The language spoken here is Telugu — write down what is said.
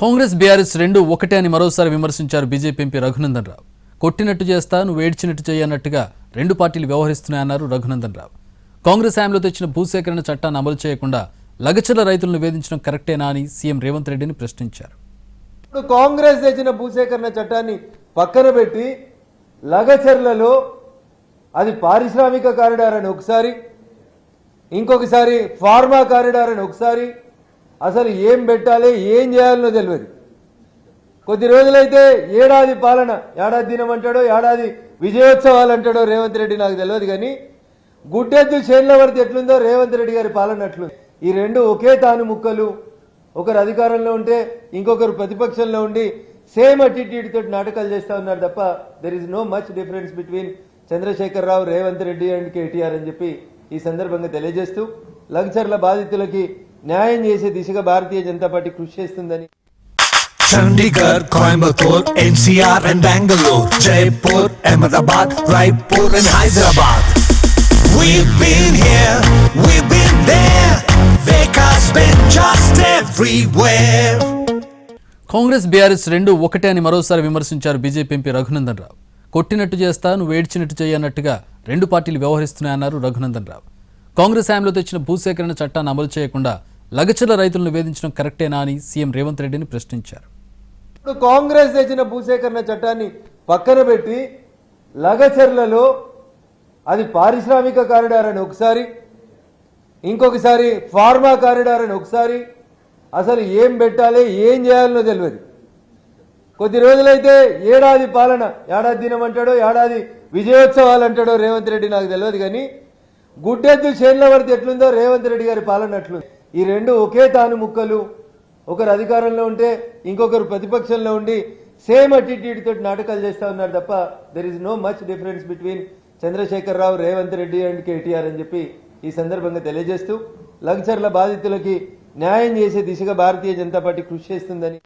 కాంగ్రెస్ బీఆర్ఎస్ రెండు ఒకటే అని మరోసారి విమర్శించారు బీజేపీ ఎంపీ రఘునందన్ రావు. కొట్టినట్టు చేస్తా నువ్వు ఏడ్చినట్టు చేయన్నట్టుగా రెండు పార్టీలు వ్యవహరిస్తున్నాయన్నారు రఘునందన్ రావు. కాంగ్రెస్ హయాంలో తెచ్చిన భూసేకరణ చట్టాన్ని అమలు చేయకుండా లగచర్ల రైతులను వేధించడం కరెక్టేనా అని సీఎం రేవంత్ రెడ్డిని ప్రశ్నించారు. ఇప్పుడు కాంగ్రెస్ తెచ్చిన భూసేకరణ చట్టాన్ని పక్కన పెట్టి లగచర్లలో అది పారిశ్రామిక కారిడార్ అని ఒకసారి ఇంకొకసారి ఫార్మా కారిడార్ అని ఒకసారి అసలు ఏం పెట్టాలి ఏం చేయాలనో తెలియదు. కొద్ది రోజులైతే ఏడాది పాలన ఏడాది దినం అంటాడో ఏడాది విజయోత్సవాలు అంటాడో రేవంత్ రెడ్డి నాకు తెలియదు కానీ గుడ్డెద్దు చేన్ల పడితే ఎట్లుందో రేవంత్ రెడ్డి గారి పాలన అట్లు ఈ రెండు ఒకే తాను ముక్కలు. ఒకరు అధికారంలో ఉంటే ఇంకొకరు ప్రతిపక్షంలో ఉండి సేమ్ అటిట్యూడ్ తోటి నాటకాలు చేస్తా ఉన్నారు తప్ప there is no much difference between Chandrashekar Rao Revanth Reddy and KTR అని చెప్పి ఈ సందర్భంగా తెలియజేస్తూ లగ్చర్ల బాధితులకి న్యాయం చేసే దిశగా భారతీయ జనతా పార్టీ కృషి చేస్తుందని Chandigarh, Coimbatore, NCR and Bangalore, Jaipur, Ahmedabad, Raipur and Hyderabad. We've been here, we've been there. Vekas been just everywhere. Congress BRS రెండు ఒకటే అని మరోసారి విమర్శించారు బీజేపీ ఎంపీ రఘునందన్ రావు కొట్టినట్టు చేస్తా నువ్వు ఏడ్చినట్టు చేయన్నట్టుగా రెండు పార్టీలు వ్యవహరిస్తున్నాయన్నారు రఘునందన్ రావు కాంగ్రెస్ హయాంలో తెచ్చిన భూసేకరణ చట్టాన్ని అమలు చేయకుండా లగచల రైతులను వేధించడం కరెక్టేనా అని సీఎం రేవంత్ రెడ్డిని ప్రశ్నించారు. ఇప్పుడు కాంగ్రెస్ తెచ్చిన భూసేకరణ చట్టాన్ని పక్కన పెట్టి లగచర్లలో అది పారిశ్రామిక కారిడార్ అని ఒకసారి ఇంకొకసారి ఫార్మా కారిడార్ అని ఒకసారి అసలు ఏం పెట్టాలి ఏం చేయాలనో తెలియదు. కొద్ది రోజులైతే ఏడాది పాలన ఏడాది దినం అంటాడో ఏడాది విజయోత్సవాలు అంటాడో రేవంత్ రెడ్డి నాకు తెలియదు కానీ గుడ్డెద్దు చేన్ల పడితే ఎట్లుందో రేవంత్ రెడ్డి గారి పాలన ఈ రెండు ఒకే తాను ముక్కలు ఒకరు అధికారంలో ఉంటే ఇంకొకరు ప్రతిపక్షంలో ఉండి సేమ్ అటిట్యూడ్ తోటి నాటకాలు చేస్తా ఉన్నారు తప్ప there is no much difference between Chandrashekar Rao Revanth Reddy and KTR అని చెప్పి ఈ సందర్భంగా తెలియజేస్తూ లగ్జర్ల బాధితులకి న్యాయం చేసే దిశగా భారతీయ జనతా పార్టీ కృషి చేస్తుందని